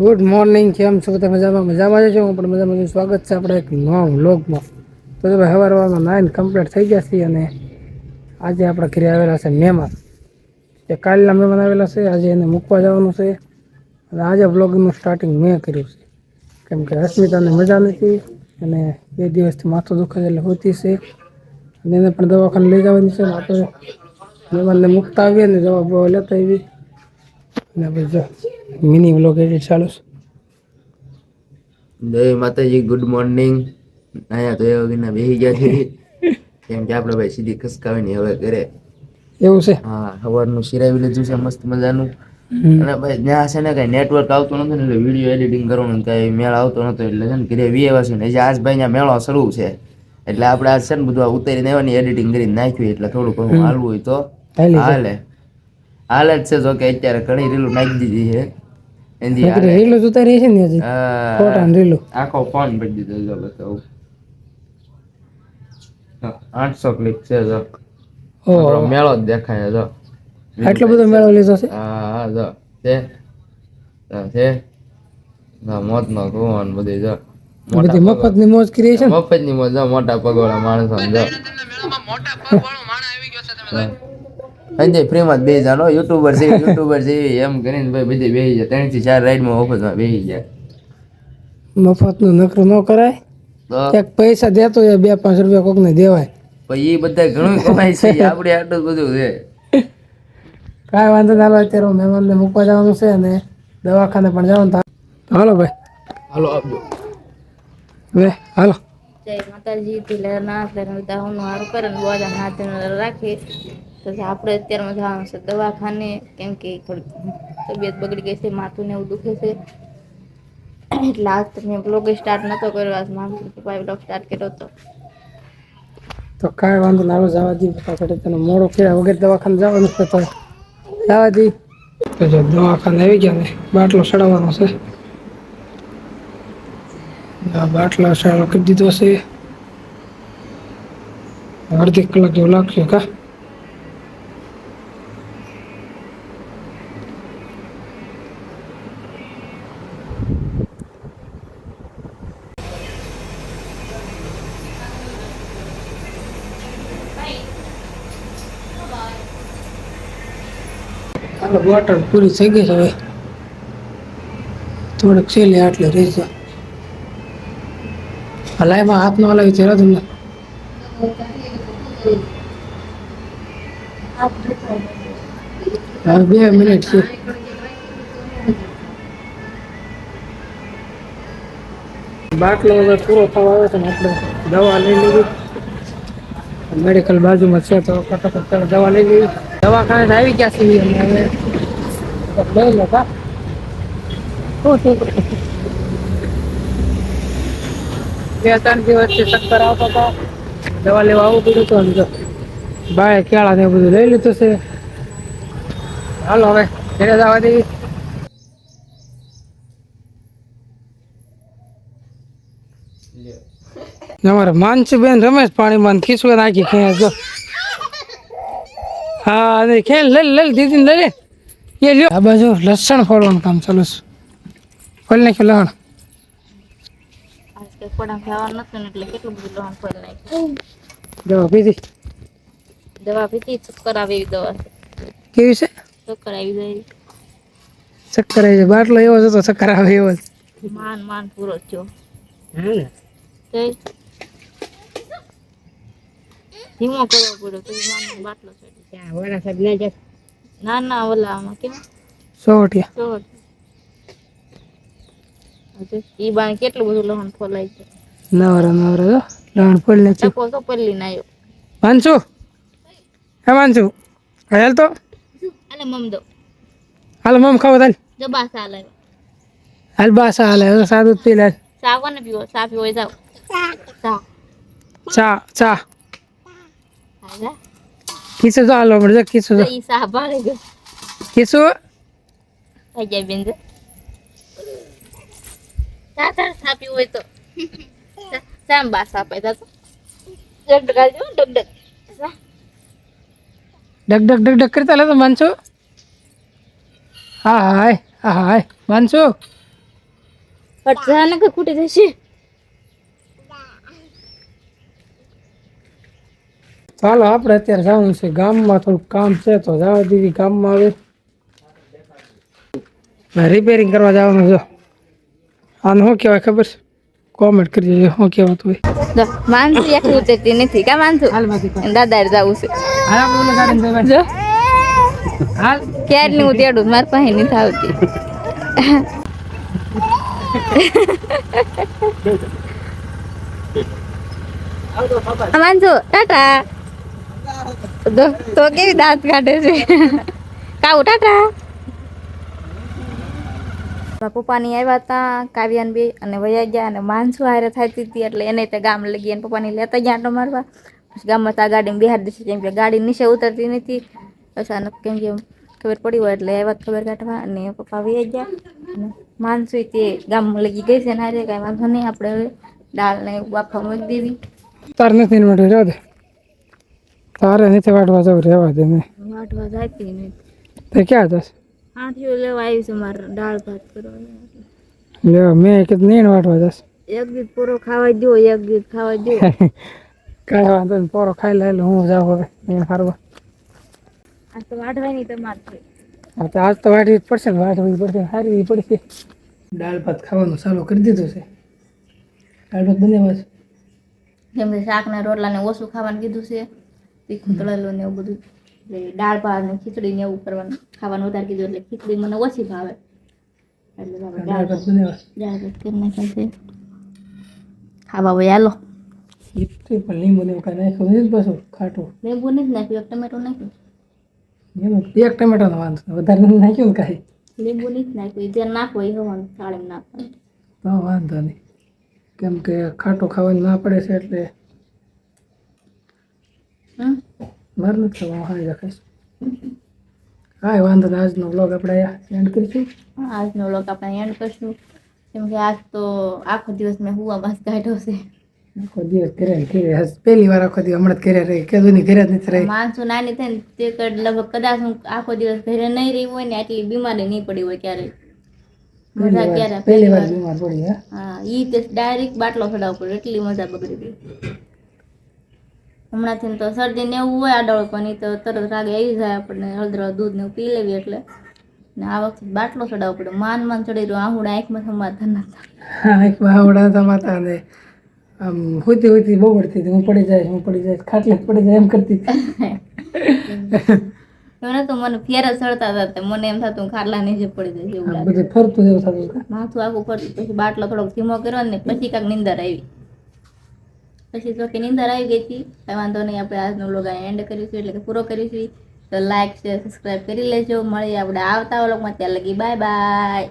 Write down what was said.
Good morning કેમ છો? બધા મજામાં? મજામાં જ છો? હું પણ મજામાં છું. સ્વાગત છે આપણે એક નવા વ્લોગમાં. તો તમે ભાઈ સવાર સવારમાં નાઈન કમ્પ્લીટ થઈ ગયા છીએ અને આજે આપણા ઘરે આવેલા છે મહેમાન. જે કાલના મહેમાન આવેલા છે, આજે એને મૂકવા જવાનું છે. અને આજે વ્લોગનું સ્ટાર્ટિંગ મેં કર્યું છે. કેમ કે રશ્મિતાને મજા નથી અને બે દિવસથી માથું દુખે એટલે હોતી છે. અને એને પણ દવાખાને લઈ જવાની છે. આપણે મહેમાનને મૂકતા આવીએ ને દવા બવા લેતા આવી મિની વ્લોગ એડિટ ચાલુ છે. જય માતાજી ગુડ મોર્નિંગ અહીંયા તો એ વગરના બેસી ગયા છે. કેમ કે આપણે ભાઈ સીધી ખસકાવીને હવે ઘરે. એવું છે? હા સવારનું સિરાવી લીધું છે મસ્ત મજાનું. અને ભાઈ ત્યાં છે ને કઈ નેટવર્ક આવતું નથી ને એટલે વીડિયો એડિટિંગ કરવાનું કઈ મેળ આવતો નતો એટલે છે ને ઘરે વીએ વાસી ને આજ ભાઈ ના મેળો શરૂ છે. એટલે આપણે આજ છે ને બધું ઉતારીને આવવાની એડિટિંગ કરીને નાખ્યું એટલે થોડું ઘણું હાલવું હોય તો હાલી. હાલે જ છે જો કે અત્યારે ઘણી રીલું નાખી દીધી છે. એની. રીલો જોતા રહી છે ને હજી? ફોટા રીલો. આખો ફોન ભરી દીધો જો બતાવું આઠસો ક્લિક છે જો. મેળો જ દેખાય જો. આટલો બધો મેળો લીધો છે? હા હા જો. છે. છે. મોત નો કુવાન બધી જો. બધી મફતની મોજ કરી છે મફતની મોજ મોટા પગવાળા માણસો જો. સંજય ફ્રીમાં બે જાનો યુટ્યુબર છે યુટ્યુબર છે એમ કરીને ભાઈ બધી બેસી જાય. ત્રણથી ચાર રાઈડમાં ઓફરમાં બેસી જાય. મફતનું નકરું ન કરાય. એક પૈસા દેતો હોય બે પાંચ રૂપિયા કોક ને દેવાય. પછી એ બધા ઘણું કમાય છે. આપણે આટલું બધું છે. કાંઈ વાંધો ના આવે અત્યારે મહેમાન મહેમાનને મૂકવા જવાનું છે અને દવાખાને પણ જવાનું થાય હાલો ભાઈ. હાલો આપજો. લે હાલો. જય માતાજી પેલા ના આપણે દાવાનું હારું કરે ને બધા હાથ રાખી. આપણે અત્યારમાં જવાનું છે દવાખાને, કેમ કે તબિયત બગડી ગઈ છે, માથું ને એવું દુખે છે. એટલે આજ તમે બ્લોગ સ્ટાર્ટ નતો કર્યો, આજ મારા પપ્પાએ બ્લોગ સ્ટાર્ટ કર્યો હતો. તો કાંઈ વાંધો ના હાલો જવા દી પાછળ તને મોડો ફેરા વગર દવાખાને જવાનું છે તો જવા દી તો જો દવાખાને આવી ગયા ને, બાટલો ચડાવવાનો છે. બાટલો ચાલુ કરી દીધો છે. અડધી કલાક જેવું લાગશે, કા? હાલો બોટલ પૂરી થઈ ગઈ હવે. થોડીક છેલ્લે આટલે રહેશે હલાઈમાં હાથ ન હલાવી છે તમને? હા બે મિનિટ છે. બાટલો હવે પૂરો થવા આવે છે ને આપણે દવા લઈ લીધી. મેડિકલ બાજુમાં છે તો ફટાફટ દવા લઈ લીધી દવાખાને આવી ગયા છીએ અને લઈ લો શું થયું? બે ત્રણ દિવસથી ચક્કર આવતા હતા દવા લેવા આવવું પડ્યું હતું અને તો બાય કેળા ને બધું લઈ લીધું છે. હાલો હવે, ઘરે જવા દેવી અમારે માનસીબેન રમેશ પાણીમાં ખીસવે નાખી ખેંચ જો. હા અને ખેલ લઈ લઈ દીદી લઈ લે. એ લ્યો. આ બાજુ લસણ ફોડવાનું કામ ચાલુ છે. ખોલી નાખ્યું લહણ ફોડી દવા પીધી? દવા પીધી ચક્કર આવે એવી દવા. કેવી છે? ચક્કર આવી જાય ચક્કર આવી જાય બાટલો એવો છે તો ચક્કર આવે એવો માન માન પૂરો થયો. હે ને? જય ધીમો કરવો પડ્યો તો માનો બાટલો ચડી ના ના ઓલા આમાં કેમ સોટિયા હજુ ઈ બાણ કેટલું બધું લહણ ફોલાય છે? નવરા નવરા જો લહણ ફોડી છે ટકો તો પલ્લી ના આવ્યો વાંચુ? હે વાંચુ? હાલ તો. અને મમ દો. હાલ મમ ખાવ તાલ જો બા સા લાવ્યો હાલ બાસ હાલે સાદું પી લે સા કોને પીવો? સા પીવો હોય જાવ સા ચા ચા. ખીસું તો હાલો મળે ખીસું તો ઈ સા ભાળે ગયો ખીસું થઈ જાય બેન જો સા તાર સા પીવો હોય તો સા- સા બા સા પાય તા તો ડગ ડગાડજો ડગ ડગ ડગ ડગ ડગ ડગ કરતા લે તો વાંચુ હા હાય હા હાય વાંચુ અચાનક ખૂટી જશે ચાલો આપણે અત્યારે જવાનું છે ગામમાં થોડુંક કામ છે તો જવા દીધી ગામમાં આવે રિપેરિંગ કરવા જવાનું જો આને શું કહેવાય ખબર છે? કોમેન્ટ કરી દેજો શું કહેવાતું હોય. માનસી એક ઉતરતી નથી કા માનસું? હાલ દાદા જવું છે. જો. હાલ. ક્યારની હું તેડું મારી પાસે નથી આવતી. માનસું ટાટા. તો કેવી દાંત કાઢે છે? કાવું ટાટા પપ્પાની આવ્યા હતા કાવ્યાન બે અને વયા ગયા અને માનસુ હારે થતી હતી એટલે એને તો ગામ લગી અને પપ્પાની લેતા ગયા આંટો મારવા. પછી ગામમાં તો આ ગાડીમાં બિહાર દેશે કેમ કે ગાડી નીચે ઉતરતી નથી અચાનક કેમ કે ખબર પડી હોય એટલે આવ્યા ખબર કાઢવા અને પપ્પા વયા ગયા. અને માનસુ તે ગામ લગી ગઈ છે ને હારે કાંઈ વાંધો નહીં આપણે હવે દાળ ને બાફા મૂકી દેવી. તાર નથી દે. તારે નથી વાટવા જવું રહેવા દે ને વાટવા જાતી નહીં તે ક્યાં જશે? આઠીઓ લેવા આવી છે મારે દાળ ભાત કરવાની. લેવા મેં કીધું નહીં વાટવા જશે. એક દીધ પૂરો ખાવા દો એક દીધ ખાવા દો કાંઈ વાંધો નહીં પોરો ખાઈ લે હું જાઉં હવે એને હારવા. આજ તો વાટવાની તમારે હા તો આજ તો વાટવી જ પડશે ને વાટવી પડશે હારવી પડશે. દાળ ભાત ખાવાનું ચાલુ કરી દીધું છે. દાળ ભાત બનાવ્યા છે. જેમ કે શાક ને રોટલા ને ઓછું ખાવાનું કીધું છે. તીખું તળેલું ને એવું બધું. એટલે દાળ ભાત ને ખીચડી ને એવું કરવાનું. ખાવાનું વધારે કીધું એટલે ખીચડી મને ઓછી ભાવે. એટલે દાળ ભાત દાળ ભાત કરી નાખ્યા છે? ખાવા હોય હાલો. લીંબુ ને એવું નાખ્યું નથી પાછું ખાટું. લીંબુ નથી નાખ્યું એક ટમેટો નાખ્યું. એક ટમેટાનો વાંધો નહીં. વધારે નથી નાખ્યું ને કાંઈ. લીંબુ નથી નાખ્યું જે નાખવું એ હવાનું થાળીમાં નાખવાનું. તો વાંધો નહીં. કેમ કે ખાટું ખાવાનું ના પડે છે એટલે મારે નથી ખાવાનું હાઈ રખાઈશ કાંઈ વાંધો નહીં આજનો બ્લોગ આપણે એન્ડ કરીશું. આજનો લોક આપણે એન્ડ કરીશું. કેમ કે આજ તો આખો દિવસ મેં હુવા બસ કાઢ્યો છે. આખો દિવસ કર્યા આજ પહેલી વાર આખો દિવસ હમણાં કર્યા રહી. કીધું નહીં ઘરે જ નથી રહી. માણસો નાની થાય ને તે લગભગ કદાચ હું આખો દિવસ ઘરે નહીં રહી હોય ને આટલી બીમારી નહીં પડી હોય ક્યારેય. મજા ક્યારે પહેલી વાર બીમાર પડી હા. ઈ તે ડાયરેક્ટ બાટલો ચડાવવો પડે એટલી મજા બગડી ગઈ. હમણાંથી તો શરદી ને એવું હોય આડળ પણ એ તો તરત રાગે આવી જાય આપણને હળદર દૂધ ને પી લેવી એટલે. ને આ વખતે બાટલો ચડાવવો પડે માન માન ચડી રહ્યો આહુડા આંખમાં સમાતા નતા. હા એક વાવડા હતા ને આમ હોતી હોતી બહુ પડતી હતી. હું પડી જાય હું પડી જાય ખાટલે પડી જાય એમ કરતી હતી. તો મને ફેર ચડતા હતા મને એમ થતું ખાટલા નીચે પડી જાય એવું લાગે. બધું ફરતું એવું થતું માથું આખું ફરતું. પછી બાટલો થોડોક ધીમો કર્યો ને પછી કાંક નિંદર આવી. પછી તો કે નીંદર આવી ગઈ હતી. વાંધો નહીં, આપણે આજનો લોગ એન્ડ કરીશું, એટલે કે પૂરો કરીશું. તો લાઈક શેર સબસ્ક્રાઈબ કરી લેજો. મળીએ આપણે આવતા વ્લોગમાં ત્યાં લગી બાય બાય